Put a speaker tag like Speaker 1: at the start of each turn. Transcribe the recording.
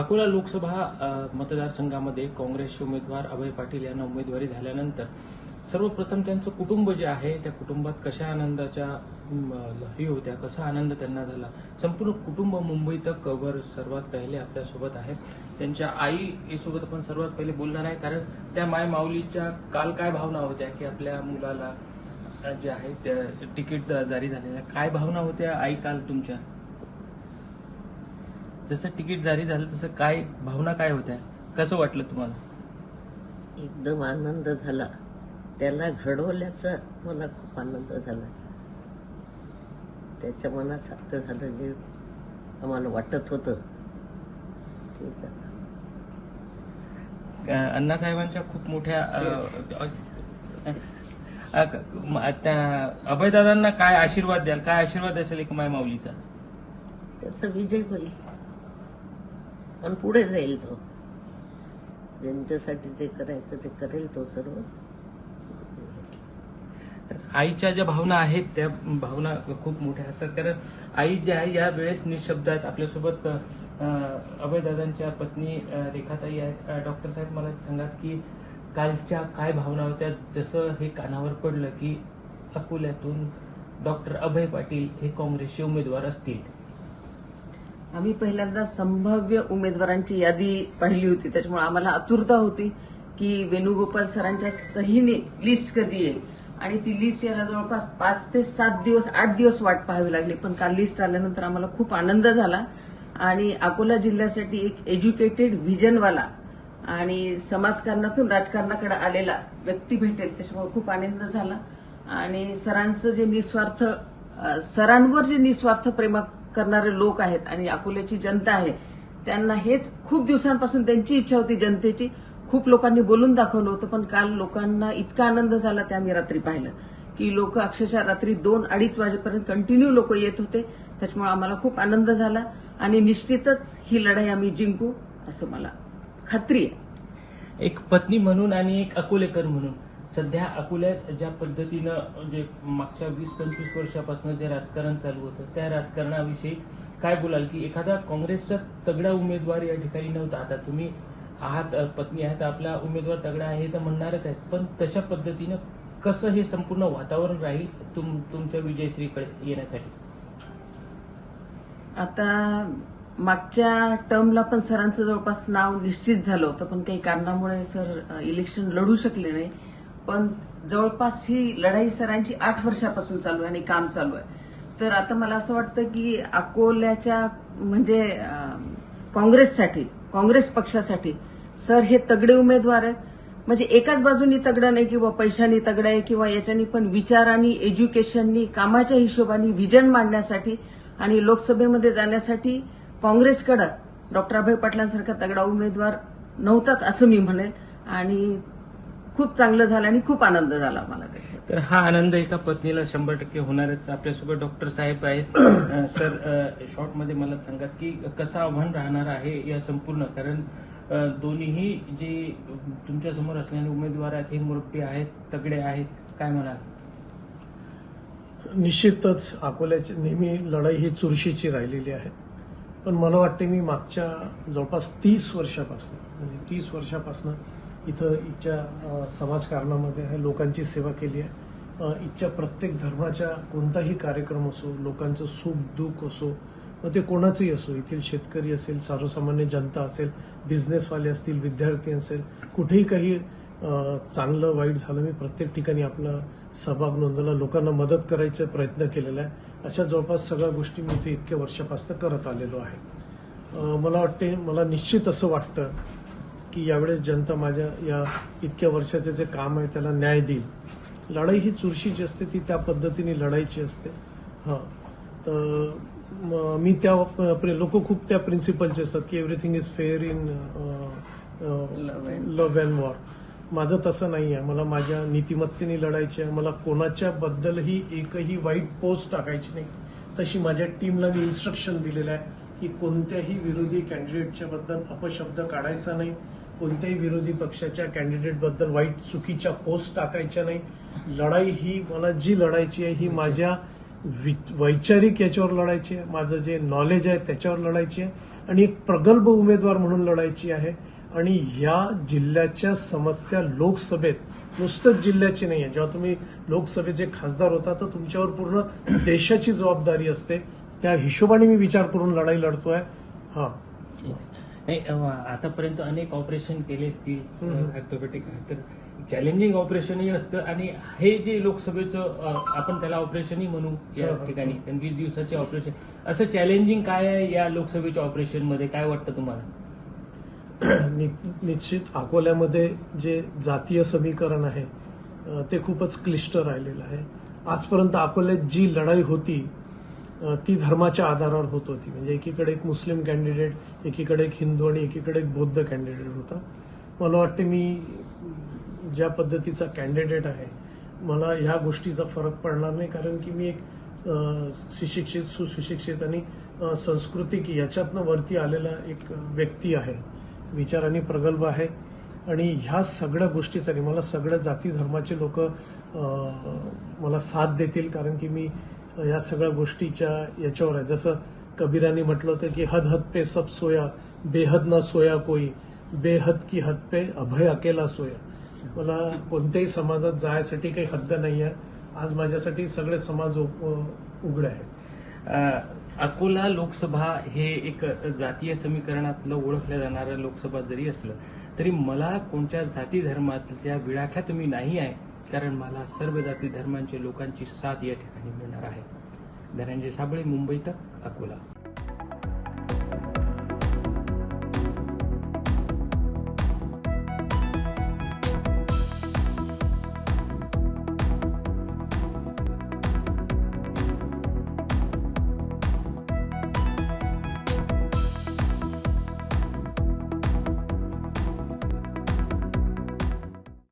Speaker 1: अकोला लोकसभा मतदारसंघामध्ये काँग्रेसचे उमेदवार अभय पाटील यांना उमेदवारी झाल्यानंतर सर्वप्रथम त्यांचं कुटुंब जे आहे त्या कुटुंबात कशा आनंदाच्या म, लहरी होत्या कसा आनंद त्यांना झाला संपूर्ण कुटुंब मुंबई तक वर सर्वात पहिले आपल्यासोबत आहे. त्यांच्या आई सोबत आपण सर्वात पहिले बोलणार आहे कारण त्या माय माऊलीच्या काल काय भावना होत्या की आपल्या मुलाला जे आहे त्या तिकीट जारी झालेल्या काय भावना होत्या आई काल तुमच्या? जसं तिकीट जारी झालं तसं काय भावना काय होत्या? कसं वाटलं तुम्हाला?
Speaker 2: एकदम आनंद झाला. त्याला घडवल्याचा मला खूप आनंद झाला. त्याच्या मनासारखं झालं जे आम्हाला वाटत होतं. ते झालं.
Speaker 1: अण्णासाहेबांच्या खूप मोठ्या अभयदादांना काय आशीर्वाद द्याल? काय आशीर्वाद असेल एक माय माऊलीचा?
Speaker 2: त्याचा विजय होईल. आणि पुढे जाईल तो. ज्यांच्यासाठी जे करायचं ते करेल तो सर्व.
Speaker 1: तर आईच्या ज्या भावना आहेत त्या भावना खूप मोठ्या असतात. कारण आई ज्या आहे या वेळेस निशब्द आहेत. आपल्यासोबत अभयदादांच्या पत्नी रेखाताई आहेत. डॉक्टर साहेब मला सांगा की कालच्या काय भावना होत्या? जसं हे कानावर पडलं की अकोल्यातून डॉक्टर अभय पाटील हे काँग्रेसचे उमेदवार असतील.
Speaker 3: आम्ही पहिल्यांदा संभाव्य उमेदवारांची यादी पाहिली होती. त्याच्यामुळे आम्हाला आतुरता होती की वेणुगोपाल सरांच्या सहीने लिस्ट कधी येईल. आणि ती लिस्ट यायला जवळपास पाच ते सात दिवस आठ दिवस वाट पाहावी लागली. पण काल लिस्ट आल्यानंतर आम्हाला खूप आनंद झाला. आणि अकोला जिल्ह्यासाठी एक एज्युकेटेड व्हिजनवाला आणि समाजकारणातून राजकारणाकडे आलेला व्यक्ती भेटेल त्याच्यामुळे खूप आनंद झाला. आणि सरांचं जे निस्वार्थ सरांवर जे निस्वार्थ प्रेमा करणारे लोक आहेत आणि अकोल्याची जनता आहे त्यांना हेच खूप दिवसांपासून त्यांची इच्छा होती जनतेची. खूप लोकांनी बोलून दाखवलं होतं पण काल लोकांना इतका आनंद झाला ते आम्ही रात्री पाहिलं. की लोक अक्षरशः रात्री दोन अडीच वाजेपर्यंत कंटिन्यू लोक येत होते. त्याच्यामुळे आम्हाला खूप आनंद झाला आणि निश्चितच ही लढाई आम्ही जिंकू असं मला खात्री आहे.
Speaker 1: एक पत्नी म्हणून आणि एक अकोलेकर म्हणून. सध्या अकोल्यात ज्या पद्धतीनं जे मागच्या वीस पंचवीस वर्षापासून जे राजकारण चालू होतं त्या राजकारणाविषयी काय बोलाल की एखादा काँग्रेसचा तगडा उमेदवार या ठिकाणी नव्हता. आता तुम्ही आहात पत्नी आहात आपला उमेदवार तगडा आहे तर म्हणणारच आहेत. पण तशा पद्धतीनं कसं हे संपूर्ण वातावरण राहील तुम तुमच्या विजयश्रीकडे येण्यासाठी?
Speaker 3: आता मागच्या टर्मला पण सरांचं जवळपास नाव निश्चित झालं होतं पण काही कारणामुळे सर इलेक्शन लढू शकले नाही. पण जवळपास ही लढाई सरांची आठ वर्षापासून चालू आहे आणि काम चालू आहे. तर आता मला असं वाटतं की अकोल्याच्या म्हणजे काँग्रेससाठी काँग्रेस पक्षासाठी सर हे तगडे उमेदवार आहेत. म्हणजे एकाच बाजूनी तगडं नाही किंवा पैशानी तगडं आहे किंवा याच्यानी पण विचारांनी एज्युकेशननी कामाच्या हिशोबाने व्हिजन मांडण्यासाठी आणि लोकसभेमध्ये जाण्यासाठी काँग्रेसकडं डॉक्टर अभय पाटलांसारखा तगडा उमेदवार नव्हताच असं मी म्हणेल. आणि खूप चांगलं झालं आणि खूप आनंद झाला मला.
Speaker 1: तर हा आनंद एका पत्नीला शंभर टक्के होणारच. आपल्यासोबत डॉक्टर साहेब आहेत. सर शॉर्टमध्ये मला सांगा की कसं आव्हान राहणार आहे या संपूर्ण कारण दोन्हीही जे तुमच्यासमोर असलेले उमेदवार आहेत हे मोठे आहेत तगडे आहेत. काय म्हणाल?
Speaker 4: निश्चितच अकोल्याची नेहमी लढाई ही चुरशीची राहिलेली आहे. पण मला वाटते मी मागच्या जवळपास तीस वर्षापासून म्हणजे तीस वर्षापासून इथं इथच्या समाजकारणामध्ये आहे लोकांची सेवा केली आहे. इथच्या प्रत्येक धर्माच्या कोणताही कार्यक्रम असो लोकांचं सुख दुःख असो मग ते कोणाचंही असो येथील शेतकरी असेल सर्वसामान्य जनता असेल बिझनेसवाले असतील विद्यार्थी असेल कुठेही काही चांगलं वाईट झालं मी प्रत्येक ठिकाणी आपला सहभाग नोंदवला लोकांना मदत करायचा प्रयत्न केलेला आहे. अशा जवळपास सगळ्या गोष्टी मी इथे इतक्या वर्षापासून करत आलेलो आहे. मला वाटते मला निश्चित असं वाटतं की यावेळेस जनता माझ्या या इतक्या वर्षाचे जे काम आहे त्याला न्याय देईल. लढाई ही चुरशीची असते ती त्या पद्धतीने लढायची असते. हां. तर म- मी त्या लोक खूप त्या प्रिन्सिपलचे असतात की everything is fair in love and war माझं तसं नाही आहे मला माझ्या नीतिमत्तेने लढायची आहे. मला कोणाच्या बद्दलही एकही वाईट पोस्ट टाकायची नाही. तशी माझ्या टीमला मी इन्स्ट्रक्शन दिलेलं आहे की कोणत्याही विरोधी कॅन्डिडेटच्या बद्दल अपशब्द काढायचा नाही. कोणत्याही विरोधी पक्षाच्या कॅन्डिडेटबद्दल वाईट चुकीच्या पोस्ट टाकायच्या नाही. लढाई ही मला जी लढायची आहे ही माझ्या वि- वैचारिक याच्यावर लढायची आहे. माझं जे नॉलेज आहे त्याच्यावर लढायची आहे. आणि एक प्रगल्भ उमेदवार म्हणून लढायची आहे. आणि या जिल्ह्याच्या समस्या लोकसभेत नुसतंच जिल्ह्याची नाही आहे. जेव्हा तुम्ही लोकसभेचे खासदार होता तर तुमच्यावर पूर्ण देशाची जबाबदारी असते. त्या हिशोबाने मी विचार करून लढाई लढतोय. हा.
Speaker 1: नाही अं, आतापर्यंत अनेक ऑपरेशन केले असतील. ऑर्थोपेटिक तर चॅलेंजिंग ऑपरेशनही असतं. आणि हे जे लोकसभेचं आपण त्याला ऑपरेशनही म्हणू या
Speaker 4: हा, हा.
Speaker 1: ठिकाणी. कारण वीस दिवसाचे ऑपरेशन असं चॅलेंजिंग काय आहे या लोकसभेच्या ऑपरेशनमध्ये? काय वाटतं तुम्हाला?
Speaker 4: नि- निश्चित अकोल्यामध्ये जे जातीय समीकरण आहे ते खूपच क्लिष्ट राहिलेलं आहे. आजपर्यंत अकोल्यात जी लढाई होती ती धर्माच्या आधारावर होत होती. म्हणजे एकीकडे एक मुस्लिम कॅन्डिडेट एकीकडे एक हिंदू आणि एकीकडे एक बौद्ध कॅन्डिडेट होता. मला वाटते मी ज्या पद्धतीचा कॅन्डिडेट आहे मला ह्या गोष्टीचा फरक पडणार नाही. कारण की मी एक सुशिक्षित सुशिक्षित आणि सांस्कृतिक याच्यातनं वरती आलेला एक व्यक्ती आहे. विचाराने प्रगल्भ आहे. आणि ह्या सगळ्या गोष्टीचा मला सगळ्या जाती धर्माचे लोक मला साथ देतील. कारण की मी या सगळ्या गोष्टीच्या याच्यावर आहे. जसं कबीरांनी म्हटलं होतं की हद हद पे सब सोया बेहद न सोया कोई बेहद की हद पे अभय अकेला सोया. मला कोणत्याही समाजात जायसाठी काही हद्द नाही आहे आज माझ्यासाठी सगळे समाज उघडे आहेत.
Speaker 1: अकोला लोकसभा हे एक जातीय समीकरणातलं ओळखलं जाणारं लोकसभा जरी असलं तरी मला कोणत्या जाती धर्मातल्या विळाख्यात मी नाही आहे. कारण मला सर्व जाती धर्मांचे लोकांची साथ या ठिकाणी मिळणार आहे. धनंजय साबळे मुंबई तक अकोला.